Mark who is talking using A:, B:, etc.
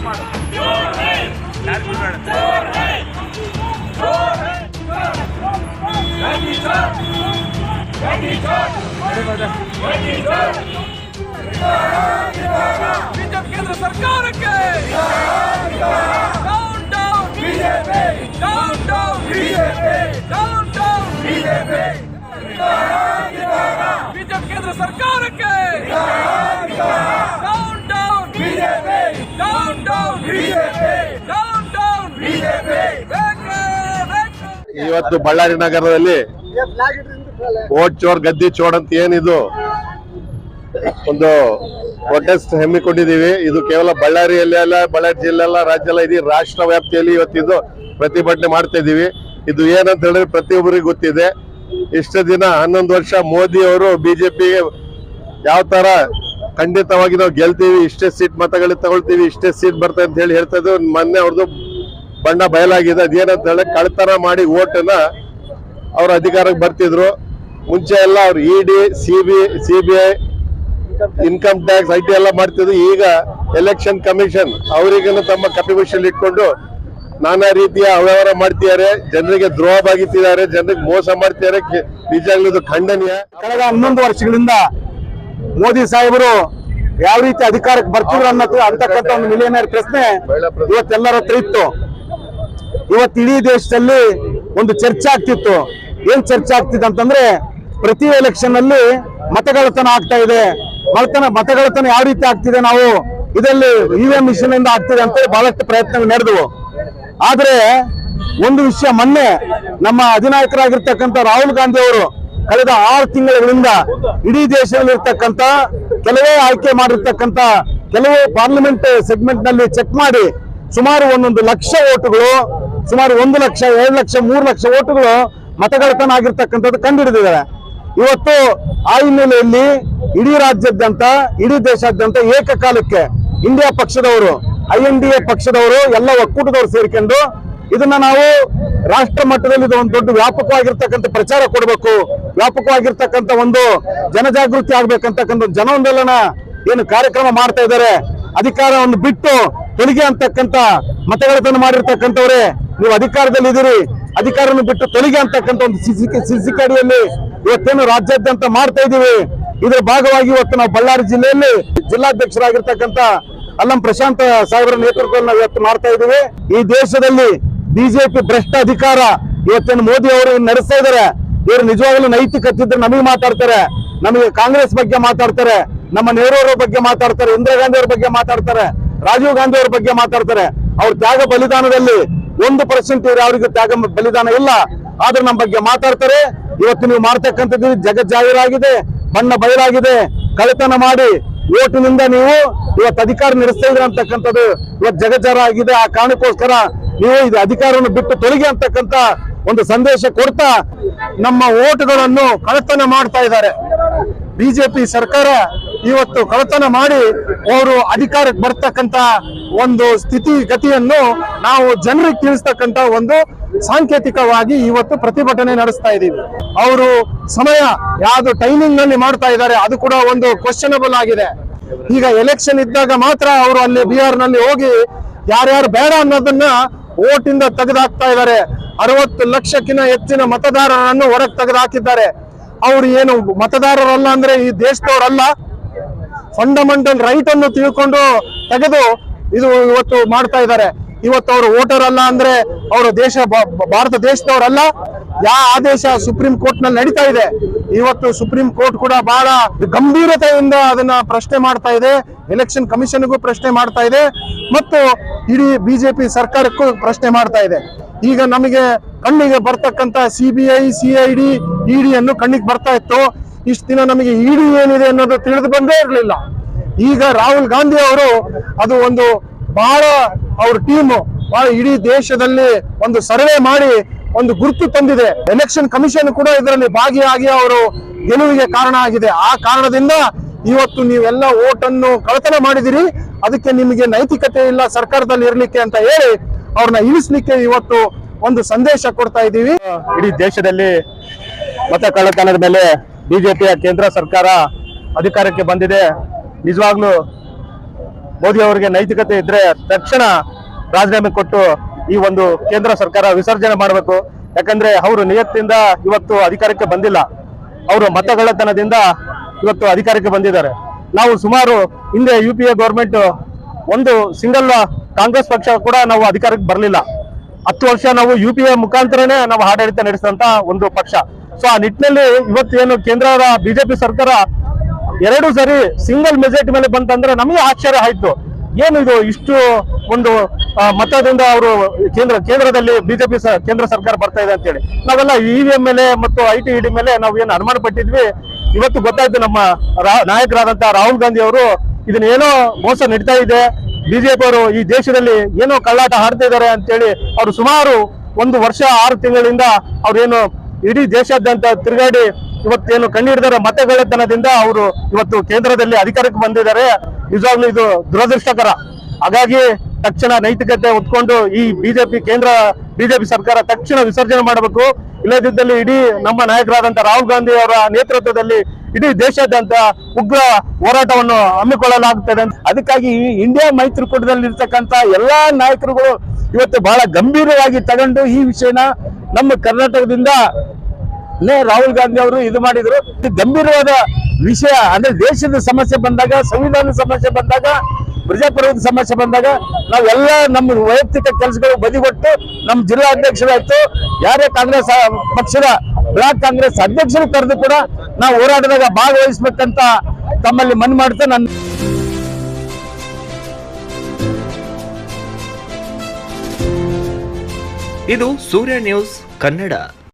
A: ಮಾಡು ಯಾರಿಗೂ ಬೇಡ
B: ಬಿಜೆಪಿ ಕೇಂದ್ರ ಸರ್ಕಾರಕ್ಕೆ down down down down down down
C: ಇವತ್ತು ಬಳ್ಳಾರಿ ನಗರದಲ್ಲಿ ಓಟ್ ಚೋರ್, ಗದ್ದಿ ಚೋರ್ ಅಂತ ಏನಿದು? ಒಂದು ಪ್ರೊಟೆಸ್ಟ್ ಹಮ್ಮಿಕೊಂಡಿದೀವಿ ಇದು ಕೇವಲ ಬಳ್ಳಾರಿಯಲ್ಲಿ ಅಲ್ಲ, ಬಳ್ಳಾರಿ ಜಿಲ್ಲೆ ಅಲ್ಲ, ರಾಜ್ಯ ಅಲ್ಲ, ಇಡೀ ರಾಷ್ಟ್ರ ವ್ಯಾಪ್ತಿಯಲ್ಲಿ ಇವತ್ತಿದು ಪ್ರತಿಭಟನೆ ಮಾಡ್ತಾ ಇದೀವಿ ಇದು ಏನಂತ ಹೇಳಿದ್ರೆ ಪ್ರತಿಯೊಬ್ಬರಿಗೂ ಗೊತ್ತಿದೆ. ಇಷ್ಟು ದಿನ ಹನ್ನೊಂದು ವರ್ಷ ಮೋದಿ ಅವರು ಬಿಜೆಪಿಗೆ ಯಾವ ತರ ಖಂಡಿತವಾಗಿ ನಾವು ಗೆಲ್ತೀವಿ, ಇಷ್ಟೇ ಸೀಟ್ ಮತಗಳಿಗೆ ತಗೊಳ್ತೀವಿ, ಇಷ್ಟೇ ಸೀಟ್ ಬರ್ತದೆ ಅಂತ ಹೇಳಿ ಹೇಳ್ತಾ ಇದ್ರು. ಮೊನ್ನೆ ಅವ್ರದ್ದು ಬಣ್ಣ ಬಯಲಾಗಿದೆ. ಅದೇನಂತ ಹೇಳಿ ಕಳ್ತನ ಮಾಡಿ ಓಟನ್ನ ಅವ್ರ ಅಧಿಕಾರಕ್ಕೆ ಬರ್ತಿದ್ರು. ಮುಂಚೆ ಎಲ್ಲ ಅವ್ರು E D C B income tax I T ಎಲ್ಲ ಮಾಡ್ತಿದ್ರು. ಈಗ ಎಲೆಕ್ಷನ್ ಕಮಿಷನ್ ಅವರಿಗೆ ತಮ್ಮ ಕಪಿಮಿಷನ್ ಇಟ್ಕೊಂಡು ನಾನಾ ರೀತಿಯ ಅವ್ಯವಹಾರ ಮಾಡ್ತಿದ್ದಾರೆ. ಜನರಿಗೆ ದ್ರೋಹ ಬಾಗಿತ್ತಿದ್ದಾರೆ ಜನರಿಗೆ ಮೋಸ ಮಾಡ್ತಿದ್ದಾರೆ. ಇದು ಖಂಡನೀಯ.
D: ಕಳೆದ ಹನ್ನೊಂದು ವರ್ಷಗಳಿಂದ ಮೋದಿ ಸಾಹೇಬರು ಯಾವ ರೀತಿ ಅಧಿಕಾರಕ್ಕೆ ಬರ್ತಿದ್ರು ಅನ್ನೋದು ಅಂತಕ್ಕಂಥ ಒಂದು ಮಿಲಿಯನರ್ ಪ್ರಶ್ನೆ ಇವತ್ತೆಲ್ಲರ ಹತ್ರ ಇತ್ತು. ಇವತ್ತು ಇಡೀ ದೇಶದಲ್ಲಿ ಒಂದು ಚರ್ಚೆ ಆಗ್ತಿತ್ತು. ಏನ್ ಚರ್ಚೆ ಆಗ್ತಿದೆ ಅಂತಂದ್ರೆ ಪ್ರತಿ ಎಲೆಕ್ಷನ್ ಅಲ್ಲಿ ಮತಗಳತನ ಆಗ್ತಾ ಇದೆ. ಮತನ ಮತಗಳತನ ಯಾವ ರೀತಿ ಆಗ್ತಿದೆ ನಾವು? ಇದರಲ್ಲಿ ಇವಿಎಂ ಮಿಷನ್ ಇಂದ ಆಗ್ತಿದೆ ಅಂತ ಬಹಳಷ್ಟು ಪ್ರಯತ್ನಗಳು ನಡೆದವು. ಆದ್ರೆ ಒಂದು ವಿಷಯ ಮೊನ್ನೆ ನಮ್ಮ ಅಧಿನಾಯಕರಾಗಿರ್ತಕ್ಕಂಥ ರಾಹುಲ್ ಗಾಂಧಿ ಅವರು ಕಳೆದ ಆರು ತಿಂಗಳುಗಳಿಂದ ಇಡೀ ದೇಶದಲ್ಲಿರ್ತಕ್ಕಂಥ ಕೆಲವೇ ಆಯ್ಕೆ ಮಾಡಿರ್ತಕ್ಕಂಥ ಕೆಲವು ಪಾರ್ಲಿಮೆಂಟ್ ಸೆಗ್ಮೆಂಟ್ನಲ್ಲಿ ಚೆಕ್ ಮಾಡಿ ಸುಮಾರು ಒಂದೊಂದು ಲಕ್ಷ ಓಟುಗಳು ಸುಮಾರು ಒಂದು ಲಕ್ಷ, ಎರಡು ಲಕ್ಷ, ಮೂರು ಲಕ್ಷ ಓಟುಗಳು ಮತಗಳತನ ಆಗಿರ್ತಕ್ಕಂಥದ್ದು ಕಂಡುಹಿಡಿದಿದ್ದಾರೆ ಇವತ್ತು ಆ ಹಿನ್ನೆಲೆಯಲ್ಲಿ ಇಡೀ ರಾಜ್ಯಾದ್ಯಂತ, ಇಡೀ ದೇಶಾದ್ಯಂತ ಏಕಕಾಲಕ್ಕೆ ಇಂಡಿಯಾ ಪಕ್ಷದವರು, ಐ ಎನ್ ಡಿ ಎ ಪಕ್ಷದವರು ಎಲ್ಲ ಒಕ್ಕೂಟದವರು ಸೇರಿಕೊಂಡು ಇದನ್ನ ನಾವು ರಾಷ್ಟ್ರ ಮಟ್ಟದಲ್ಲಿ ಒಂದು ದೊಡ್ಡ ವ್ಯಾಪಕವಾಗಿರ್ತಕ್ಕಂಥ ಪ್ರಚಾರ ಕೊಡಬೇಕು. ವ್ಯಾಪಕವಾಗಿರ್ತಕ್ಕಂಥ ಒಂದು ಜನಜಾಗೃತಿ ಆಗ್ಬೇಕಂತಕ್ಕಂಥ ಜನೊಂದಲನ ಏನು ಕಾರ್ಯಕ್ರಮ ಮಾಡ್ತಾ ಇದ್ದಾರೆ. ಅಧಿಕಾರವನ್ನು ಬಿಟ್ಟು ತೆರಿಗೆ ಅಂತಕ್ಕಂಥ ಮತಗಳತನ ಮಾಡಿರ್ತಕ್ಕಂಥವ್ರೆ ನೀವು ಅಧಿಕಾರದಲ್ಲಿ ಇದ್ದೀರಿ, ಅಧಿಕಾರವನ್ನು ಬಿಟ್ಟು ತೊಲಗಿ ಅಂತಕ್ಕಂಥ ಒಂದು ಸಿಸಿ ಕಡೆಯಲ್ಲಿ ಇವತ್ತೇನು ರಾಜ್ಯಾದ್ಯಂತ ಮಾಡ್ತಾ ಇದ್ದೀವಿ. ಇದರ ಭಾಗವಾಗಿ ಇವತ್ತು ನಾವು ಬಳ್ಳಾರಿ ಜಿಲ್ಲೆಯಲ್ಲಿ ಜಿಲ್ಲಾಧ್ಯಕ್ಷರಾಗಿರ್ತಕ್ಕಂಥ ಅಲ್ಲಂ ಪ್ರಶಾಂತ್ ಸಾಹೇಬರ ನೇತೃತ್ವದಲ್ಲಿ ನಾವು ಇವತ್ತು ಮಾಡ್ತಾ ಇದ್ದೀವಿ. ಈ ದೇಶದಲ್ಲಿ ಬಿಜೆಪಿ ಭ್ರಷ್ಟ ಅಧಿಕಾರ ಇವತ್ತೇನು ಮೋದಿ ಅವರು ನಡೆಸ್ತಾ ಇದ್ದಾರೆ. ಇವರು ನಿಜವಾಗ್ಲೂ ನೈತಿಕತೆ ಇದ್ರೆ ನಮಗೆ ಮಾತಾಡ್ತಾರೆ. ನಮಗೆ ಕಾಂಗ್ರೆಸ್ ಬಗ್ಗೆ ಮಾತಾಡ್ತಾರೆ. ನಮ್ಮ ನೆಹರು ಅವರ ಬಗ್ಗೆ ಮಾತಾಡ್ತಾರೆ. ಇಂದಿರಾ ಗಾಂಧಿ ಅವ್ರ ಬಗ್ಗೆ ಮಾತಾಡ್ತಾರೆ. ರಾಜೀವ್ ಗಾಂಧಿ ಅವ್ರ ಬಗ್ಗೆ ಮಾತಾಡ್ತಾರೆ. ಅವ್ರ ತ್ಯಾಗ ಬಲಿದಾನದಲ್ಲಿ ಒಂದು ಪರ್ಸೆಂಟ್ ಅವರಿಗೆ ತ್ಯಾಗ ಬಲಿದಾನ ಇಲ್ಲ. ಆದ್ರೆ ನಮ್ಮ ಬಗ್ಗೆ ಮಾತಾಡ್ತಾರೆ. ಇವತ್ತು ನೀವು ಮಾಡ್ತಕ್ಕಂಥದ್ದು ಜಗಜ್ಜಾಹೀರಾಗಿದೆ ಬಣ್ಣ ಬಯಲಾಗಿದೆ. ಕಳೆತನ ಮಾಡಿ ಓಟಿನಿಂದ ನೀವು ಇವತ್ತು ಅಧಿಕಾರ ನಡೆಸ್ತಾ ಇದ್ರ ಅಂತಕ್ಕಂಥದ್ದು ಇವತ್ತು ಜಗಜ್ಜಾರ ಆಗಿದೆ. ಆ ಕಾರಣಕ್ಕೋಸ್ಕರ ನೀವು ಇದು ಅಧಿಕಾರವನ್ನು ಬಿಟ್ಟು ತೊಲಗಿ ಅಂತಕ್ಕಂಥ ಒಂದು ಸಂದೇಶ ಕೊಡ್ತಾ ನಮ್ಮ ಓಟುಗಳನ್ನು ಕಳೆತನ ಮಾಡ್ತಾ ಇದ್ದಾರೆ. ಬಿಜೆಪಿ ಸರ್ಕಾರ ಇವತ್ತು ಕಳತನ ಮಾಡಿ ಅವರು ಅಧಿಕಾರಕ್ಕೆ ಬರ್ತಕ್ಕಂತ ಒಂದು ಸ್ಥಿತಿ ಗತಿಯನ್ನು ನಾವು ಜನರಿಗೆ ತಿಳಿಸ್ತಕ್ಕಂತ ಒಂದು ಸಾಂಕೇತಿಕವಾಗಿ ಇವತ್ತು ಪ್ರತಿಭಟನೆ ನಡೆಸ್ತಾ ಇದ್ದೀವಿ. ಅವರು ಸಮಯ, ಯಾವ್ದು ಟೈಮಿಂಗ್ನಲ್ಲಿ ಮಾಡ್ತಾ ಇದ್ದಾರೆ, ಅದು ಕೂಡ ಒಂದು ಕ್ವಶನಬಲ್ ಆಗಿದೆ. ಈಗ ಎಲೆಕ್ಷನ್ ಇದ್ದಾಗ ಮಾತ್ರ ಅವರು ಅಲ್ಲಿ ಬಿಹಾರ್ನಲ್ಲಿ ಹೋಗಿ ಯಾರ್ಯಾರು ಬೇಡ ಅನ್ನೋದನ್ನ ಓಟಿಂದ ತೆಗೆದಾಕ್ತಾ ಇದ್ದಾರೆ. ಅರವತ್ತು ಲಕ್ಷಕ್ಕಿಂತ ಹೆಚ್ಚಿನ ಮತದಾರರನ್ನು ಹೊರಗೆ ತೆಗೆದುಹಾಕಿದ್ದಾರೆ ಅವ್ರು ಏನು ಮತದಾರರಲ್ಲ ಅಂದ್ರೆ ಈ ದೇಶದವರಲ್ಲ. ಫಂಡಮೆಂಟಲ್ ರೈಟ್ ಅನ್ನು ತಿಳ್ಕೊಂಡು ತೆಗೆದು ಇದು ಇವತ್ತು ಮಾಡ್ತಾ ಇದ್ದಾರೆ. ಇವತ್ತು ಅವರು ವೋಟರ್ ಅಲ್ಲ ಅಂದ್ರೆ ಅವರು ದೇಶ ಭಾರತ ದೇಶದವರಲ್ಲ. ಯಾ ಆದೇಶ ಸುಪ್ರೀಂ ಕೋರ್ಟ್ನಲ್ಲಿ ನಡೀತಾ ಇದೆ. ಇವತ್ತು ಸುಪ್ರೀಂ ಕೋರ್ಟ್ ಕೂಡ ಬಹಳ ಗಂಭೀರತೆಯಿಂದ ಅದನ್ನ ಪ್ರಶ್ನೆ ಮಾಡ್ತಾ ಇದೆ. ಎಲೆಕ್ಷನ್ ಕಮಿಷನ್ಗೂ ಪ್ರಶ್ನೆ ಮಾಡ್ತಾ ಇದೆ. ಮತ್ತು ಇಡೀ ಬಿಜೆಪಿ ಸರ್ಕಾರಕ್ಕೂ ಪ್ರಶ್ನೆ ಮಾಡ್ತಾ ಇದೆ. ಈಗ ನಮಗೆ ಕಣ್ಣಿಗೆ ಬರ್ತಕ್ಕಂತ C B I C I D ED ಅನ್ನು ಕಣ್ಣಿಗೆ ಬರ್ತಾ ಇತ್ತು. ಇಷ್ಟು ದಿನ ನಮಗೆ ಇಡಿ ಏನಿದೆ ಅನ್ನೋದು ತಿಳಿದು ಬಂದೇ ಇರಲಿಲ್ಲ. ಈಗ ರಾಹುಲ್ ಗಾಂಧಿ ಅವರು ಅದು ಒಂದು ಬಹಳ ಅವ್ರ ಟೀಮ್ ಬಹಳ ಇಡೀ ದೇಶದಲ್ಲಿ ಒಂದು ಸರ್ವೆ ಮಾಡಿ ಒಂದು ಗುರುತು ತಂದಿದೆ. ಎಲೆಕ್ಷನ್ ಕಮಿಷನ್ ಕೂಡ ಇದರಲ್ಲಿ ಭಾಗಿಯಾಗಿ ಅವರು ಗೆಲುವಿಗೆ ಕಾರಣ ಆಗಿದೆ. ಆ ಕಾರಣದಿಂದ ಇವತ್ತು ನೀವೆಲ್ಲ ಓಟನ್ನು ಕಳತನ ಮಾಡಿದಿರಿ. ಅದಕ್ಕೆ ನಿಮಗೆ ನೈತಿಕತೆ ಇಲ್ಲ, ಸರ್ಕಾರದಲ್ಲಿ ಇರಲಿಕ್ಕೆ ಅಂತ ಹೇಳಿ ಅವ್ರನ್ನ ಇಳಿಸ್ಲಿಕ್ಕೆ ಇವತ್ತು ಒಂದು ಸಂದೇಶ ಕೊಡ್ತಾ ಇದ್ದೀವಿ. ಇಡೀ ದೇಶದಲ್ಲಿ ಮತ ಕಳ್ಳತನದ ಮೇಲೆ ಬಿಜೆಪಿಯ ಕೇಂದ್ರ ಸರ್ಕಾರ ಅಧಿಕಾರಕ್ಕೆ ಬಂದಿದೆ. ನಿಜವಾಗ್ಲೂ
B: ಮೋದಿ ಅವರಿಗೆ ನೈತಿಕತೆ ಇದ್ರೆ ತಕ್ಷಣ ರಾಜೀನಾಮೆ ಕೊಟ್ಟು ಈ ಒಂದು ಕೇಂದ್ರ ಸರ್ಕಾರ ವಿಸರ್ಜನೆ ಮಾಡಬೇಕು. ಯಾಕಂದ್ರೆ ಅವರು ನಿಯತ್ತಿಂದ ಇವತ್ತು ಅಧಿಕಾರಕ್ಕೆ ಬಂದಿಲ್ಲ. ಅವರು ಮತಗಳತನದಿಂದ ಇವತ್ತು ಅಧಿಕಾರಕ್ಕೆ ಬಂದಿದ್ದಾರೆ. ನಾವು ಸುಮಾರು ಹಿಂದೆ ಯು ಪಿ ಒಂದು ಸಿಂಗಲ್ ಕಾಂಗ್ರೆಸ್ ಪಕ್ಷ ಕೂಡ ನಾವು ಅಧಿಕಾರಕ್ಕೆ ಬರಲಿಲ್ಲ. ಹತ್ತು ವರ್ಷ ನಾವು ಯು ಪಿ ಎ ಮುಖಾಂತರನೇ ನಾವು ಆಡಳಿತ ನಡೆಸಿದಂತ ಒಂದು ಪಕ್ಷ. ಸೊ ಆ ನಿಟ್ಟಿನಲ್ಲಿ ಇವತ್ತು ಏನು ಕೇಂದ್ರದ ಬಿಜೆಪಿ ಸರ್ಕಾರ ಎರಡು ಸರಿ ಸಿಂಗಲ್ ಮೆಜಾರಿಟಿ ಮೇಲೆ ಬಂತಂದ್ರೆ ನಮಗೆ ಆಶ್ಚರ್ಯ ಆಯ್ತು. ಏನು ಇದು ಇಷ್ಟು ಒಂದು ಮತದಿಂದ ಅವರು ಕೇಂದ್ರ, ಕೇಂದ್ರದಲ್ಲಿ ಬಿಜೆಪಿ ಕೇಂದ್ರ ಸರ್ಕಾರ ಬರ್ತಾ ಇದೆ ಅಂತೇಳಿ. ನಾವೆಲ್ಲ ಇ ವಿ ಎಂ ಮೇಲೆ ಮತ್ತು ಐ ಟಿ ಇಡಿ ಮೇಲೆ ನಾವು ಏನು ಅನುಮಾನ ಪಟ್ಟಿದ್ವಿ. ಇವತ್ತು ಗೊತ್ತಾಯ್ತು ನಮ್ಮ ನಾಯಕರಾದಂತ ರಾಹುಲ್ ಗಾಂಧಿ ಅವರು ಇದನ್ನೇನೋ ಮೋಸ ನಡೀತಾ ಇದೆ. ಬಿಜೆಪಿ ಅವರು ಈ ದೇಶದಲ್ಲಿ ಏನೋ ಕಳ್ಳಾಟ ಆಡ್ತಿದ್ದಾರೆ ಅಂತೇಳಿ ಅವರು ಸುಮಾರು ಒಂದು ವರ್ಷ, ಆರು ತಿಂಗಳಿಂದ ಅವ್ರೇನು ಇಡೀ ದೇಶಾದ್ಯಂತ ತಿರುಗಾಡಿ ಇವತ್ತೇನು ಕಣ್ಣಿಡಿದರೆ ಮತಗಳ್ಳತನದಿಂದ ಅವರು ಇವತ್ತು ಕೇಂದ್ರದಲ್ಲಿ ಅಧಿಕಾರಕ್ಕೆ ಬಂದಿದ್ದಾರೆ. ನಿಜವಾಗ್ಲೂ ಇದು ದುರದೃಷ್ಟಕರ. ಹಾಗಾಗಿ ತಕ್ಷಣ ನೈತಿಕತೆ ಹೊತ್ಕೊಂಡು ಈ ಬಿಜೆಪಿ ಕೇಂದ್ರ ಬಿಜೆಪಿ ಸರ್ಕಾರ ತಕ್ಷಣ ವಿಸರ್ಜನೆ ಮಾಡಬೇಕು. ಇಲ್ಲದಿದ್ದಲ್ಲಿ ಇಡೀ ನಮ್ಮ ನಾಯಕರಾದಂತಹ ರಾಹುಲ್ ಗಾಂಧಿ ಅವರ ನೇತೃತ್ವದಲ್ಲಿ ಇಡೀ ದೇಶಾದ್ಯಂತ ಉಗ್ರ ಹೋರಾಟವನ್ನು ಹಮ್ಮಿಕೊಳ್ಳಲಾಗುತ್ತದೆ ಅದಕ್ಕಾಗಿ ಇಂಡಿಯಾ ಮೈತ್ರಿಕೂಟದಲ್ಲಿ ಇರ್ತಕ್ಕಂತ ಎಲ್ಲಾ ನಾಯಕರುಗಳು ಇವತ್ತು ಬಹಳ ಗಂಭೀರವಾಗಿ ತಗೊಂಡು ಈ ವಿಷಯನ ನಮ್ಮ ಕರ್ನಾಟಕದಿಂದ ರಾಹುಲ್ ಗಾಂಧಿ ಅವರು ಇದು ಮಾಡಿದ್ರು. ಗಂಭೀರವಾದ ವಿಷಯ, ಅಂದ್ರೆ ದೇಶದ ಸಮಸ್ಯೆ ಬಂದಾಗ, ಸಂವಿಧಾನದ ಸಮಸ್ಯೆ ಬಂದಾಗ ಪ್ರಜಾಪ್ರಭುತ್ವ ಸಮಸ್ಯೆ ಬಂದಾಗ ನಾವೆಲ್ಲ ನಮ್ಮ ವೈಯಕ್ತಿಕ ಕೆಲಸಗಳು ಬದಿಗೊಟ್ಟು ನಮ್ಮ ಜಿಲ್ಲಾ ಅಧ್ಯಕ್ಷರಾಯ್ತು. ಯಾರೇ ಕಾಂಗ್ರೆಸ್ ಪಕ್ಷದ ಬ್ಲಾಕ್ ಕಾಂಗ್ರೆಸ್ ಅಧ್ಯಕ್ಷರು ಕರೆದು ಕೂಡ ನಾವು ಹೋರಾಟದಾಗ ಭಾಗವಹಿಸ್ಬೇಕಂತ ತಮ್ಮಲ್ಲಿ ಮನ್ ಮಾಡ್ತಾ ನನ್ನ
E: ಇದು ಸೂರ್ಯ ನ್ಯೂಸ್ ಕನ್ನಡ